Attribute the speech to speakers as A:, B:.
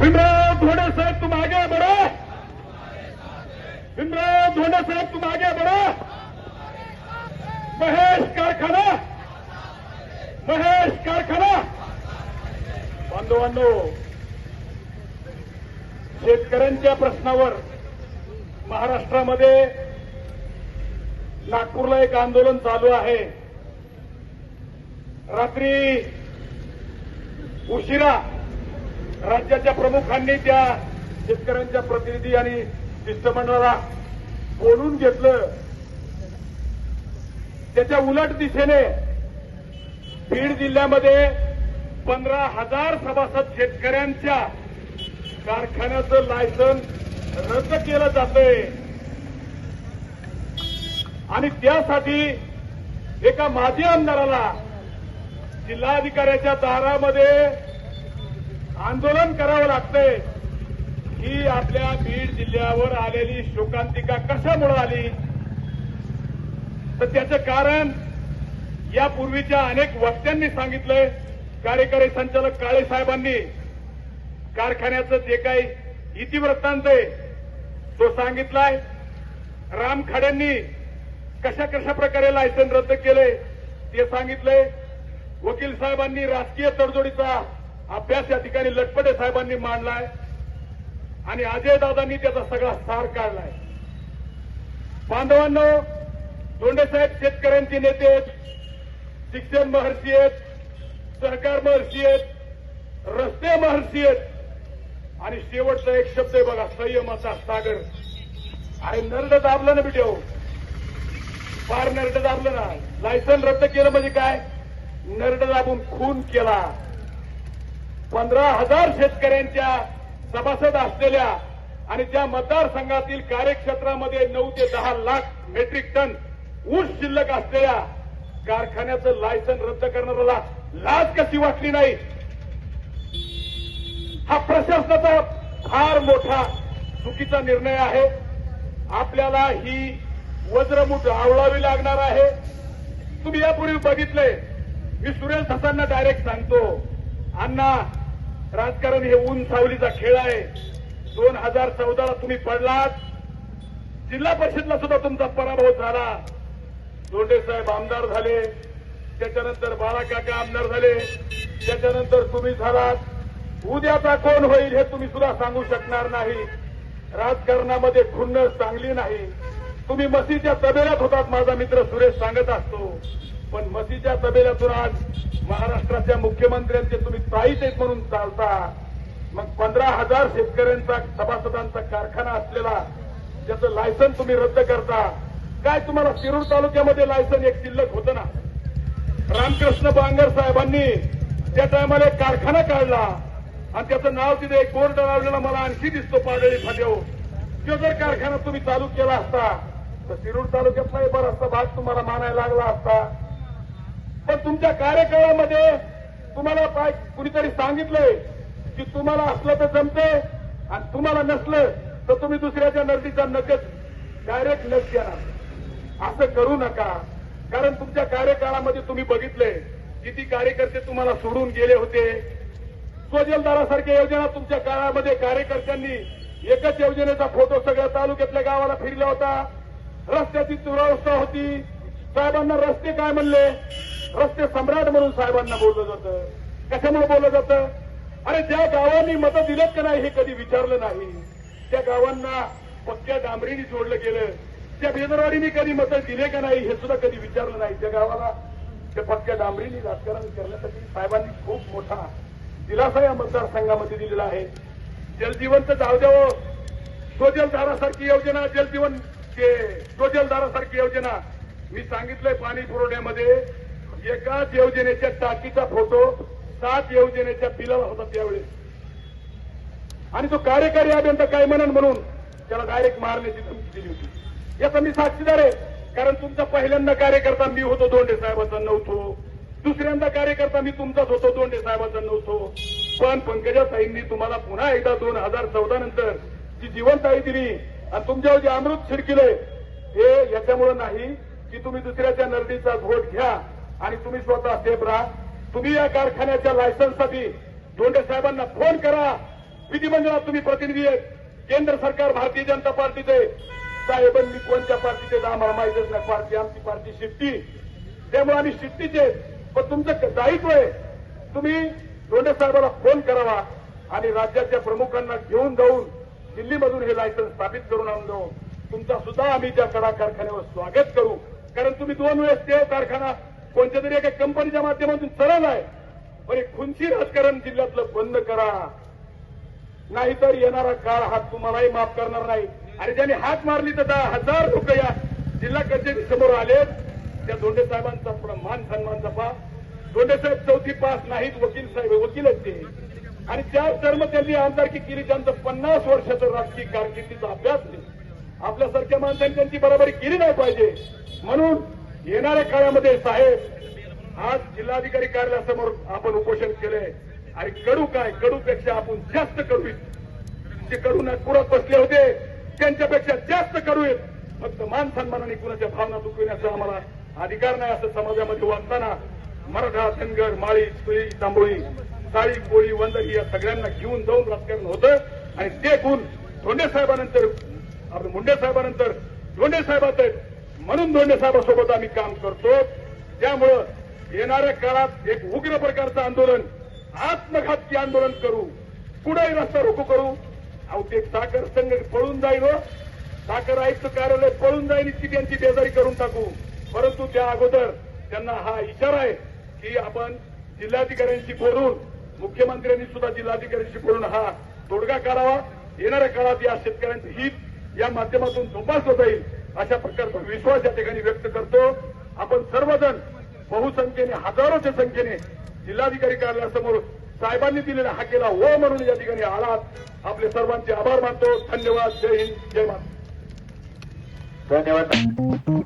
A: भीमराव धोंडे साहेब तुम आगे बढ़ो भीमराव धोंडे साहेब तुम आगे बढ़ो महेश कारखाना. महेश कारखाना. बांधवांनो शेतकऱ्यांच्या प्रश्नावर महाराष्ट्रामध्ये नागपूरला एक आंदोलन चालू आहे. रात्री उशिरा राज्याच्या प्रमुखांनी त्या शेतकऱ्यांच्या प्रतिनिधी आणि शिष्टमंडळाला बोलून घेतलं. त्याच्या उलट दिशेने बीड जिल्ह्यामध्ये पंधरा हजार सभासद शेतकऱ्यांच्या कारखान्याचं लायसन रद्द केलं जातंय. आणि त्यासाठी एका माजी आमदाराला जिल्हाधिकाऱ्याच्या दारामध्ये आंदोलन करावं लागतंय ही आपल्या बीड जिल्ह्यावर आलेली शोकांतिका कशामुळे आली? तर त्याचं कारण यापूर्वीच्या अनेक वक्त्यांनी सांगितलंय. कार्यकारी संचालक काळे साहेबांनी. कारखान्याचं जे काही इतिवृत्तांत आहे तो सांगितलाय. राम खाड्यांनी कशा कशा प्रकारे लायसन रद्द केले ते सांगितलंय. वकील साहेबांनी राजकीय तडजोडीचा अभ्यास या ठिकाणी लटपटे साहेबांनी मांडलाय. आणि अजय दादांनी त्याचा सगळा सार काढलाय. बांधवांनो धोंडे साहेब शेतकऱ्यांचे नेते आहेत. शिक्षण महर्षी आहेत सहकार महर्षी आहेत रस्ते महर्षी आहेत. आणि शेवटचा एक शब्द आहे बघा संयमाचा सागर. अरे नरड दाबलं ना बिटेव फार नरड दाबलं ना. लायसन रद्द केलं म्हणजे काय? नरड दाबून खून केला. पंधरा हजार शेतकऱ्यांच्या सभासद असलेल्या आणि त्या मतदारसंघातील कार्यक्षेत्रामध्ये नऊ ते दहा लाख मेट्रिक टन ऊस शिल्लक असलेल्या कारखान्याचं लायसन रद्द करणाऱ्याला लाज कशी वाटली नाही? हा प्रशासनाचा फार मोठा चुकीचा निर्णय आहे. आपल्याला ही वज्रमुठ आवळावी लागणार आहे. तुम्ही यापूर्वी बघितलंय. मी सुरेश धसांना डायरेक्ट सांगतो. अण्णा राजकारण हे ऊन सावलीचा खेळ आहे. दोन हजार चौदाला तुम्ही पडलात. जिल्हा परिषदला सुद्धा तुमचा पराभव झाला. धोंडे साहेब आमदार झाले. त्याच्यानंतर बाळाकाका आमदार झाले. त्याच्यानंतर तुम्ही झालात. उद्याचा कोण होईल हे तुम्ही सुद्धा सांगू शकणार नाही. राजकारणामध्ये खुन्नस चांगली नाही. तुम्ही मसीच्या तबेल्यात होतात माझा मित्र सुरेश सांगत असतो. पण मसीच्या तबेल्यातून आज महाराष्ट्राच्या मुख्यमंत्र्यांचे तुम्ही ताईत आहेत म्हणून चालता. मग पंधरा हजार शेतकऱ्यांचा सभासदांचा कारखाना असलेला ज्याचं लायसन तुम्ही रद्द करता काय तुम्हाला शिरूर तालुक्यामध्ये लायसन एक शिल्लक होतं ना? रामकृष्ण बांगर साहेबांनी त्या टायमाला एक कारखाना काढला. आणि त्याचं नाव तिथे एक बोर्ड लावलेला मला आणखी दिसतो पाडळी फाट्यावर. तो जर कारखाना तुम्ही चालू केला असता तर शिरूर तालुक्यातलाही बराचसा भाग तुम्हाला मानायला लागला असता. तुमच्या कार्यकाळामध्ये तुम्हाला काय कुणीतरी सांगितलंय की तुम्हाला असलं तर जमते आणि तुम्हाला नसलं तर तुम्ही दुसऱ्याच्या नर्दीचा नकच डायरेक्ट लस देणार. असं करू नका. कारण तुमच्या कार्यकाळामध्ये तुम्ही बघितलंय किती कार्यकर्ते तुम्हाला सोडून गेले होते. स्वजलदारासारख्या योजना तुमच्या काळामध्ये कार्यकर्त्यांनी एकच योजनेचा फोटो सगळ्या तालुक्यातल्या गावाला फिरला होता. रस्त्याची दुरावस्था होती. साहेबांना रस्ते काय म्हणले? रस्ते सम्राट म्हणून साहेबांना बोललं जातं. कशामुळे बोललं जातं? अरे ज्या गावांनी मतं दिलेत का नाही हे कधी विचारलं नाही. त्या गावांना पक्क्या डांबरीने जोडलं गेलं. त्या बेदरवाडीने कधी मतं दिले का नाही हे सुद्धा कधी विचारलं नाही. त्या गावाला त्या पक्क्या डांबरीने राजकारण करण्यासाठी साहेबांनी खूप मोठा दिलासा या मतदारसंघामध्ये दिलेला आहे. जलजीवन तर जाऊ द्यावं. योजना जलजीवन के स्वजलधारासारखी योजना. मी सांगितलंय पाणी पुरवठ्यामध्ये. एकाच योजनेच्या टाकीचा फोटो सात योजनेच्या बिलावर होता त्यावेळेस आणि तो कार्यकारी अभियंता काय म्हणून म्हणून त्याला डायरेक्ट मारण्याची धमकी दिली होती. याचा मी साक्षीदार आहे कारण तुमचा पहिल्यांदा कार्यकर्ता मी होतो दोंडे साहेबाचा नव्हतो. दुसऱ्यांदा कार्यकर्ता मी तुमचाच होतो दोंडे साहेबाचा नव्हतो. पण पंकजा साईंनी तुम्हाला पुन्हा एकदा दोन हजार चौदा नंतर जी जीवनताई दिली आणि तुमच्यावर जे अमृत शिडकिले हे याच्यामुळे नाही की तुम्ही दुसऱ्याच्या नर्दीचा घोट घ्या. आणि तुम्ही स्वतः सेफ राहा. तुम्ही या कारखान्याच्या लायसन्ससाठी धोंडे साहेबांना फोन करा. विधिमंडळात तुम्ही प्रतिनिधी आहेत. केंद्र सरकार भारतीय जनता पार्टीचे साहेबांनी कोणत्या पार्टीचे आम्हाला माहितच नाही पार्टी आमची पार्टी शिट्टी. त्यामुळे आम्ही शिट्टीचे पण तुमचं दायित्व आहे. तुम्ही धोंडे साहेबांना फोन करावा आणि राज्याच्या प्रमुखांना घेऊन जाऊन दिल्लीमधून हे लायसन्स स्थापित करून आणलो तुमचा सुद्धा आम्ही त्या कडा कारखान्यावर स्वागत करू. कारण तुम्ही दोन वेळेस ते कारखाना कोणत्या तरी एका कंपनीच्या माध्यमातून चालवलाय पण हे खुनशी राजकारण जिल्ह्यातलं बंद करा. नाहीतर येणारा काळ हात तुम्हालाही माफ करणार नाही. आणि ज्यांनी हात मारली तर दहा हजार लोक या जिल्हा कचेरी समोर आले त्या धोंडे साहेबांचा मान सन्मान जपा. धोंडे साहेब चौथी पास नाहीत वकील साहेब वकील ते. आणि त्या टर्म त्यांनी आमदारकी केली त्यांचं पन्नास वर्षाचं राजकीय कारकिर्दीचा अभ्यास नाही. आपल्यासारख्या माणसांनी त्यांची बराबरी केली नाही पाहिजे. म्हणून येणाऱ्या काळामध्ये साहेब आज जिल्हाधिकारी कार्यालयासमोर आपण उपोषण केलंय. आणि कडू काय? कडूपेक्षा आपण जास्त कडू जे कडू नागपुरात बसले होते त्यांच्यापेक्षा जास्त कडू फक्त मान सन्मानाने कुणाच्या भावना दुखविण्याचा आम्हाला अधिकार नाही असं समाजामध्ये वागताना मराठा धनगर माळी सुई तांबोळी साळी कोळी वंदरी या सगळ्यांना घेऊन जाऊन राजकारण होतं. आणि ते गुण धोंडे साहेबानंतर आपले मुंडे साहेबानंतर धोंडे साहेबात आहेत म्हणून धोंडे साहेबांसोबत आम्ही काम करतो. त्यामुळं येणाऱ्या काळात एक उग्र प्रकारचं आंदोलन आत्मघातकी आंदोलन करू कुठेही रस्ता रोको करू अहो ते साखर संघ पळून जाईल हो. साखर आयुक्त कार्यालय पळून जाईल इतकी त्यांची बेजारी करून टाकू. परंतु त्या अगोदर त्यांना हा इशारा आहे की आपण जिल्हाधिकाऱ्यांशी बोलून मुख्यमंत्र्यांनी सुद्धा जिल्हाधिकाऱ्यांशी बोलून हा तोडगा काढावा. येणाऱ्या काळात या शेतकऱ्यांचं हित या माध्यमातून जोपासलं जाईल. अशा प्रकारचा विश्वास या ठिकाणी व्यक्त करतो. आपण सर्वजण बहुसंख्येने हजारोच्या संख्येने जिल्हाधिकारी कार्यालयासमोर साहेबांनी दिलेला हा केला हो म्हणून या ठिकाणी आलात. आपले सर्वांचे आभार मानतो. धन्यवाद. जय हिंद. जय महाराज
B: धन्यवाद.